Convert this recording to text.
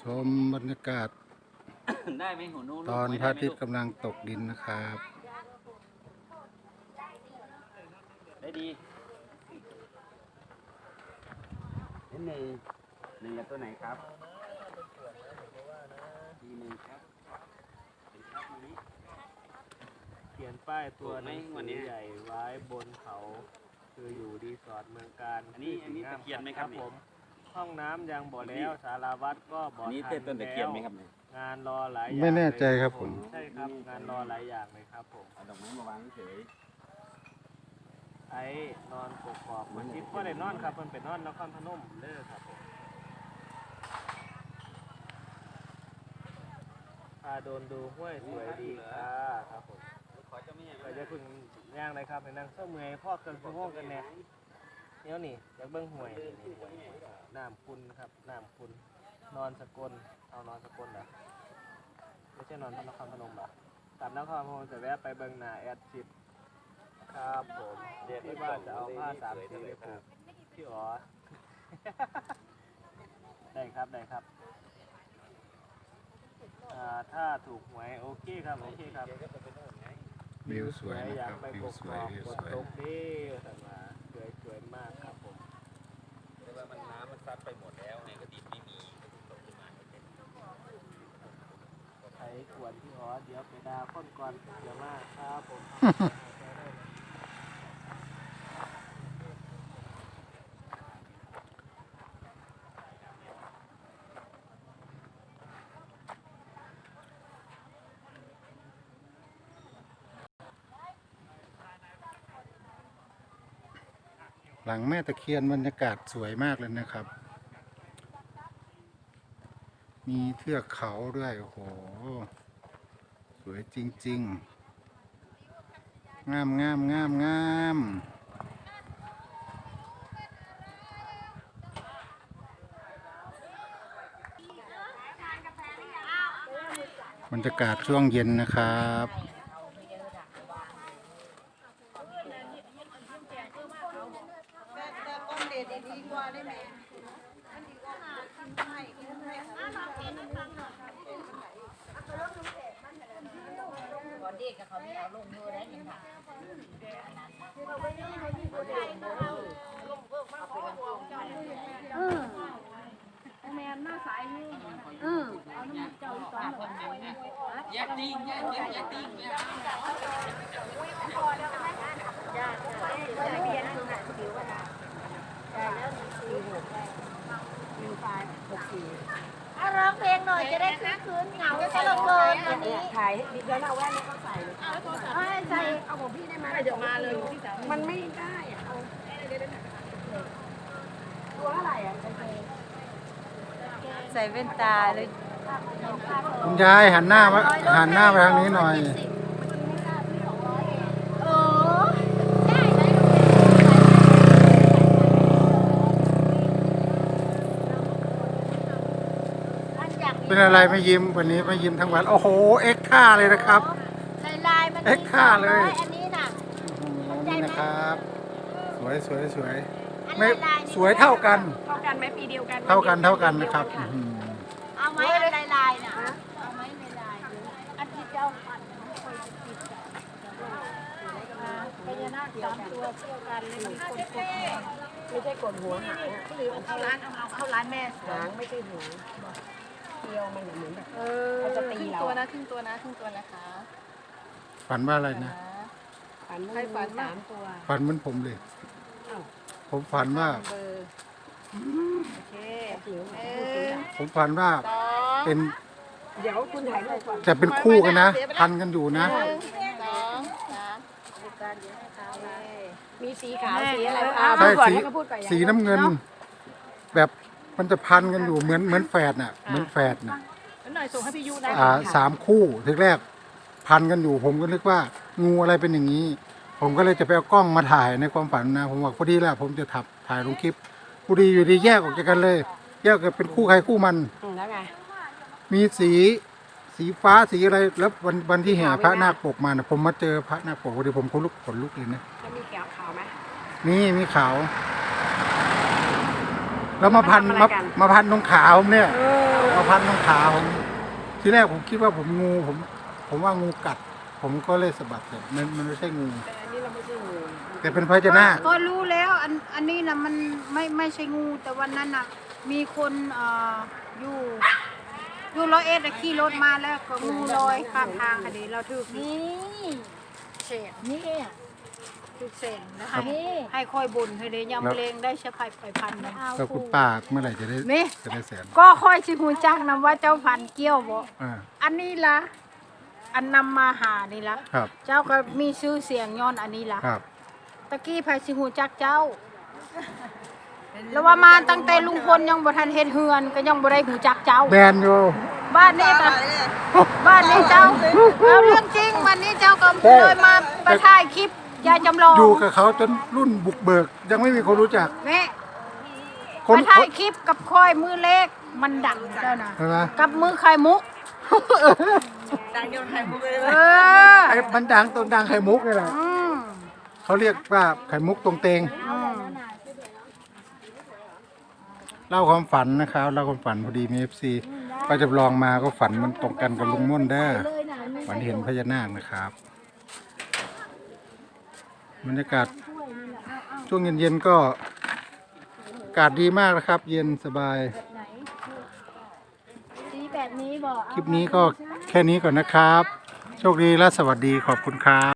ชมบรรยากาศ ได้ไหมหัวนู้นตอนพระอาทิตย์กำลังตกดินนะครับ ได้ดีนิดหนึ่งหนึ่งกับตัวไหนครับดีหนึ่งครับเป็นครับวันนี้เขียนป้ายตัวถูกไหมหนังวัสืนเนี้อยใหญ่ไว้บนเขา คืออยู่รีสอร์ทเมืองการอันนี้อันนี้ที่ตะเคียนไหมครับผม ห้องน้ำยังบ่แล้วสาราวัดก็บ่อันนี้ทัเต้นต้นตะเคียนไหมครับแล้วเนี่ยงานรอหลายอย่างไม่แน่ใจครับเลยผม ใช่ครับ งานรอหลายอย่างเลยครับผม เอาดอกไม้มาวางเฉย ไอ้นอนกกอกมันคิดว่าได้นอนครับมันเป็นนอนนครพนมเด้อครับผมพาโดนดูห้วยสวยดีค่ะครับผมขอเจ้าแม่ก็จะพึ่งย่างเลยครับในนั่งเสื้อเมื่อยพ่อเกินชั่วโมงกันแน่ เดี๋ยนี่อยากเบิ้งหวยนี่ห่วยน้ำคุณครับน้ำคุณนอนสกลเอานอนสกลเหรอไม่ใช่นอนพระนครพนมเหรอตัดนครพนมจะแวะไปเบิ้งหนาแอดชิดครับผมที่ว่าจะเอาผ้าสามสีไปผูกพี่อ๋อได้ครับได้ครับถ้าถูกหวยโอเคครับโอเคครับวิวสวยนะอคยารักบไปวิกวกสวยอกวิวสนวยตกดีสันมาสวยสวยมากครับผม แต่ว่ามันน้ำมันซัดไปหมดแล้วไงก็ดินไม่มีก็ตกขึ้นมาเต็ม ใช้ขวดที่หอเดี๋ยวไปดาค้นก่อนเดี๋ยวมากครับผม หลังแม่ตะเคียนบรรยากาศสวยมากเลยนะครับ มีเทือกเขาด้วย โอ้โห สวยจริง ๆ งามงามงามงามบรรยากาศช่วงเย็นนะครับ แต่ก้อนเด็ดดีกว่า ได้ไหมมันดีกว่าหากินไม่กินไม่ค่ะก่อนเด็กกับเขาไม่เอาลงอยู่ได้ยังค่ะแมนมาสายนี่เออเอาน้ำเจ้าตอนหลังแยกติ้งแยกติ้งแยกติ้งแยก เอาร้อง เพลงหน่อยจะได้คืนคืนเหงาซะเหลือเกินวันนี้ถ่ายดิเดี๋ยวเราแว่นนี้ก็ใส่เลยเอาให้ใจเอาของพี่ได้ไหมเดี๋ยวมาเลยมันไม่ได้อะเอาตัวเท่าไหร่อะใส่แว่นตาเลยคุณยายหันหน้ามาหันหน้าไปทางนี้หน่อย เออได้ไหมอันอย่าง เป็นอะไรไม่ยิ้มวันนี้ไม่ยิ้มทั้งวัน โอ้โห เอ็กค่าเลยนะครับ ลายลายมันเอ็กซ์ค่าเลยอันนี้น่ะ โอ้โหนี่นะครับ สวยสวยสวยอันไม่ลายลายนี่สวยเท่ากัน เท่ากันไหมปีเดียวกันเท่ากันเท่ากันนะครับอื้อหือเอาไหมอันลายลายน่ะ เอาไหมลายลายอันที่เจ้าพันไม่เคยจะติดกันพญานาคสามตัวเที่ยวกันเลยมีคนกดไม่ใช่กดหัวหางอะหรือเข้าร้านเอาเข้าร้านแม่หางไม่ใช่หัว เที่ยวมันเหมือนแบบ เออเขาจะตีครึ่งเราตัวนะครึ่งตัวนะครึ่งตัวนะคะฝันว่าอะไรนะ ฝันใครฝันสามตัวฝันเหมือนผมเลย อ้าวผมฝันว่า เบอร์โอเคหรือเอพูดถึงออะผมฝันว่าสองเป็นเดี๋ยวคุณถ่ายรูปก่อนแต่เป็นคู่กันนะพันกันอยู่นะ หนึ่งสองสามดูการเดี๋ยวให้เขาเลยมีสีขาวสีอะไรอ่าใช่ก่อนสีให้เขาพูดก่อนสีน้ำเงิน แบบ มันจะพันกันอยู่เหมือนเหมือนแฝดน่ะเหมือนแฝดน่ะแล้วหน่อยส่งให้พี่ยุนะอ่าสามคู่ทีแรกพันกันอยู่ผมก็นึกว่างูอะไรเป็นอย่างนี้ ผมก็เลยจะไปเอากล้องมาถ่ายในความฝันนะ ผมบอกพอดีแหละผมจะถับถ่ายลงคลิปพอดีอยู่ดีแยกออกจากกันเลย แยกกันเป็นคู่ใครคู่มัน อืมแล้วไงมีสีสีฟ้าสีอะไรแล้ววันวันที่แห่พระนาคปกมานะผมมาเจอพระนาคปกพอดีผมขนลุกขนลุกเลยนะ แล้วมีแก้วขาวไหมนี่มีขาว แล้วมาพันมันทำอะไรมากันมาพันตรงขาผมเนี่ยเออมาพันตรงขาผมทีแรกผมคิดว่าผมงูผม ผมว่างูกัด ผมก็เลยสะบัดแต่มันมันไม่ใช่งู แต่อันนี้เราไม่ใช่งูแต่เป็นพญานาคก็รู้แล้วอันอันนี้นะมันไม่ไม่ใช่งู แต่วันนั้นน่ะมีคนเอ่ออยู่อยู่ร้อยเอ็ดอะขี่รถมาแล้วก็งูลอยข้างทางคดีเราถือนี่เศษนี่ ถือเศษนะให้ให้คอยบุญให้ได้ยำเลงได้ใช้ไผ่ไผ่พันนะแล้วคุณป้าเมื่อไหร่จะได้นี่จะได้แสนก็ค่อยสิหูจักนะว่าเจ้าพันเกี้ยวบ่อ่าอันนี้ล่ะอันนำมาหานี่ล่ะครับเจ้าก็มีชื่อเสียงย้อนอันนี้ล่ะ ครับตะกี้ไผสิหูจักเจ้า แล้วว่ามาตั้งแต่ลุงพลยังบ่ทันเฮ็ดเฮือน ก็ยังบ่ได้หูจักเจ้า แบนอยู่บ้านนี้ก็บ้านนี้เจ้าเอาเรื่องจริงวันนี้เจ้าก็ใช่เลยมาไปถ่ายคลิป ยายจำลองอยู่กับเขาจนรุ่นบุกเบิก ยังไม่มีคนรู้จัก แม่คนไปถ่ายคลิปกับคอยมือเล็กมันดังเจ้าน่ะใช่ไหมกับมือไข่มุก ดังเดียวไทยมุกเลยเออไอ้มันดังตรงดังไข่มุกนี่แหละอืมเขาเรียกว่าไข่มุกตรงเตงอืมเล่าความฝันนะครับเล่าความฝันพอดีมีเอฟซีก็จะลองมาก็ฝันมันตรงกันกับลุงม่วนเด้อฝันเห็นพญานาคนะครับ บรรยากาศช่วงเย็นๆก็อากาศดีมากนะครับ เย็นสบาย สีแบบนี้บอกคลิปนี้ก็แค่นี้ก่อนนะครับ โชคดีและสวัสดีขอบคุณครับ